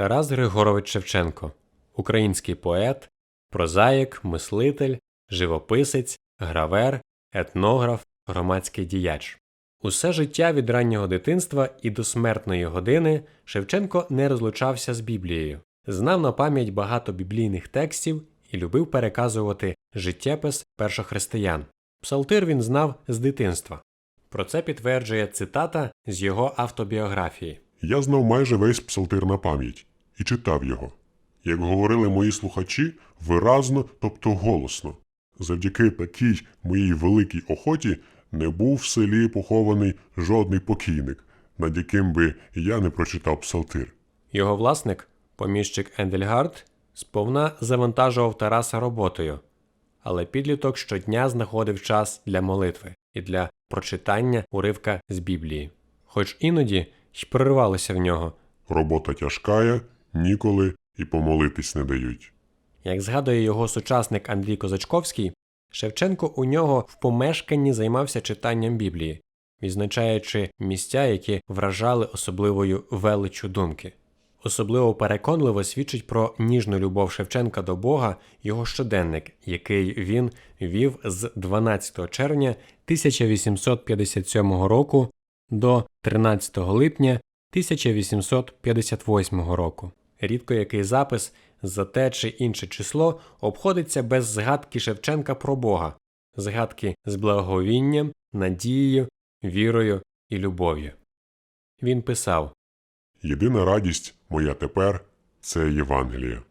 Тарас Григорович Шевченко, український поет, прозаїк, мислитель, живописець, гравер, етнограф, громадський діяч. Усе життя від раннього дитинства і до смертної години Шевченко не розлучався з Біблією, знав на пам'ять багато біблійних текстів і любив переказувати життєпис першохристиян. Псалтир він знав з дитинства. Про це підтверджує цитата з його автобіографії. Я знав майже весь псалтир на пам'ять і читав його. Як говорили мої слухачі, виразно, тобто голосно. Завдяки такій моїй великій охоті не був в селі похований жодний покійник, над яким би я не прочитав псалтир. Його власник, поміщик Ендельгард, сповна завантажував Тараса роботою, але підліток щодня знаходив час для молитви і для прочитання уривка з Біблії, хоч іноді й проривалося в нього. Робота тяжкая, ніколи і помолитись не дають. Як згадує його сучасник Андрій Козачковський, Шевченко у нього в помешканні займався читанням Біблії, відзначаючи місця, які вражали особливою величчю думки. Особливо переконливо свідчить про ніжну любов Шевченка до Бога його щоденник, який він вів з 12 червня 1857 року до 13 липня 1858 року. Рідко який запис за те чи інше число обходиться без згадки Шевченка про Бога, згадки з благовінням, надією, вірою і любов'ю. Він писав Єдина радість моя тепер це Євангеліє.